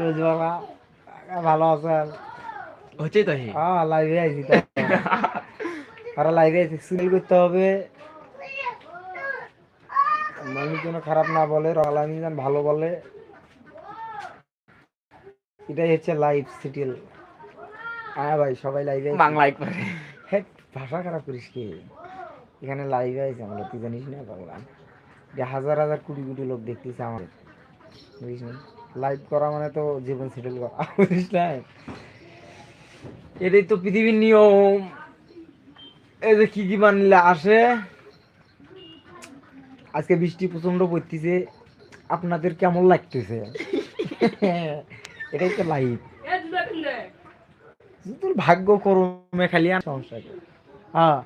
রোজবালা ভালো আছেন হচ্ছে তো হ্যাঁ লাইভে আইছি তো। আর লাইভে আইছি সিরিয়াল করতে হবে। মানুষ যেন খারাপ না বলে যেন ভালো বলে। এটাই হচ্ছে লাইভ সিটিল হ্যাঁ ভাই সবাই লাইভে বাংলায় করে হেট ভাষা খারাপ করিস কি? এখানে লাইভে আছে আমরা তুই জানিস না বাংলা? যে হাজার হাজার কোটি কোটি লোক দেখতেছে আমাদের। বুঝিস না? লাইভ করা মানে তো জীবন সেটেল করা, বুঝিস না এটাই তো পৃথিবীর নিয়ম। এই যে কি কি মানলে আসে? আজকে বৃষ্টি প্রচণ্ড পড়তেছে। আপনাদের কেমন লাগতেছে? এটাই তো লাইভ তোর ভাগ্য করমে খালি আর সমস্যা? হ্যাঁ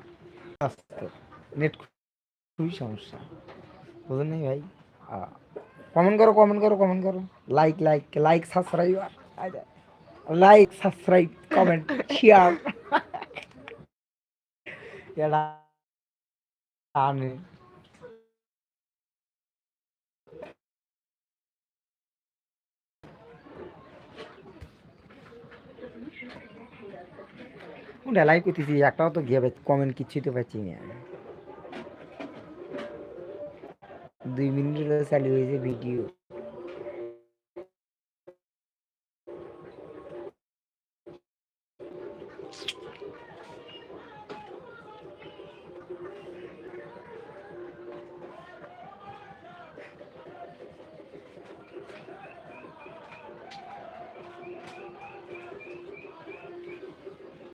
নেট খুবই সমস্যা। বুঝলেন ভাই? কমেন্ট করো কমেন্ট করো কমেন্ট করো। Like like like subscribe like subscribe comment share এটা আনে কোনটা লাইক করতেছি? একটাও তো গিয়ে কমেন্ট কিচ্ছুই তো পাচ্ছি না। দুই মিনিট চালু হয়েছে ভিডিও